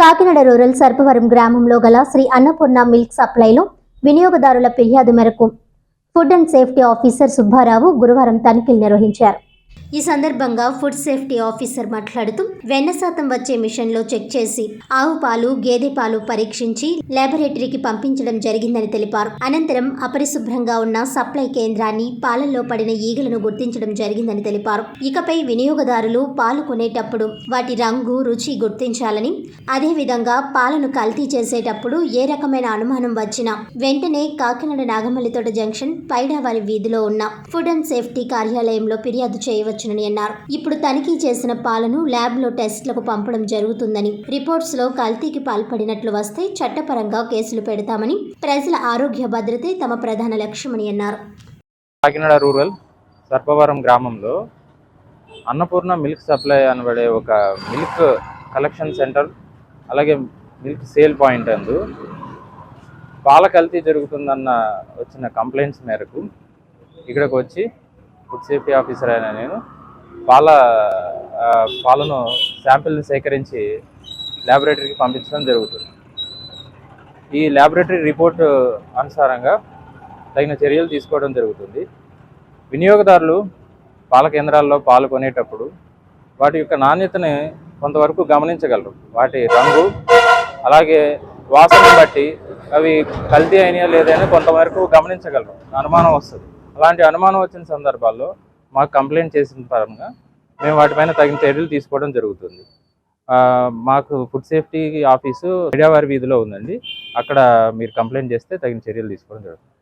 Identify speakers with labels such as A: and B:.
A: Kakinada rural Sarpavaram గ్రామంలో గల Shri Annapurna milk సప్లైలో వినియోగదారుల ఫిర్యాదు మేరకు food and safety officer Subbarao గురువారం తనిఖీలు నిర్వహించారు. ఈ సందర్భంగా ఫుడ్ సేఫ్టీ ఆఫీసర్ మాట్లాడుతూ వెన్న శాతం వచ్చే మిషన్లో చెక్ చేసి ఆవు పాలు గేదె పాలు పరీక్షించి లాబొరేటరీకి పంపించడం జరిగిందని తెలిపారు. అనంతరం అపరిశుభ్రంగా ఉన్న సప్లై కేంద్రాన్ని పాలల్లో పడిన ఈగలను గుర్తించడం జరిగిందని తెలిపారు. ఇకపై వినియోగదారులు పాలు కొనేటప్పుడు వాటి రంగు రుచి గుర్తించాలని అదేవిధంగా పాలను కల్తీ చేసేటప్పుడు ఏ రకమైన అనుమానం వచ్చినా వెంటనే కాకినాడ నాగమల్లితోట జంక్షన్ పైడావారి వీధిలో ఉన్న ఫుడ్ అండ్ సేఫ్టీ కార్యాలయంలో ఫిర్యాదు చేయవచ్చు. చేయవచ్చునని అన్నారు. ఇప్పుడు తనిఖీ చేసిన పాలను ల్యాబ్లో టెస్ట్లకు పంపడం జరుగుతుందని రిపోర్ట్స్లో కల్తీకి పాల్పడినట్లు వస్తే చట్టపరంగా కేసులు పెడతామని ప్రజల ఆరోగ్య భద్రతే తమ ప్రధాన లక్ష్యమని అన్నారు.
B: కాకినాడ రూరల్ సర్పవరం గ్రామంలో అన్నపూర్ణ మిల్క్ సప్లై అనబడే ఒక మిల్క్ కలెక్షన్ సెంటర్ అలాగే మిల్క్ సేల్ పాయింట్ అందు పాల కల్తీ జరుగుతుందన్న వచ్చిన కంప్లైంట్స్ మేరకు ఇక్కడికి వచ్చి ఫుడ్ సేఫ్టీ ఆఫీసర్ అయిన నేను పాల పాలను శాంపిల్ని సేకరించి ల్యాబొరేటరీకి పంపించడం జరుగుతుంది. ఈ ల్యాబొరేటరీ రిపోర్ట్ అనుసారంగా తగిన చర్యలు తీసుకోవడం జరుగుతుంది. వినియోగదారులు పాల కేంద్రాల్లో పాలు కొనేటప్పుడు వాటి యొక్క నాణ్యతని కొంతవరకు గమనించగలరు. వాటి రంగు అలాగే వాసన బట్టి అవి కల్తీ అయినాయా లేదని కొంతవరకు గమనించగలరు. అనుమానం వస్తుంది. అలాంటి అనుమానం వచ్చిన సందర్భాల్లో మాకు కంప్లైంట్ చేసిన పరంగా మేము వాటిపైన తగిన చర్యలు తీసుకోవడం జరుగుతుంది. మాకు ఫుడ్ సేఫ్టీ ఆఫీసు విడియావారి వీధిలో ఉందండి. అక్కడ మీరు కంప్లైంట్ చేస్తే తగిన చర్యలు తీసుకోవడం జరుగుతుంది.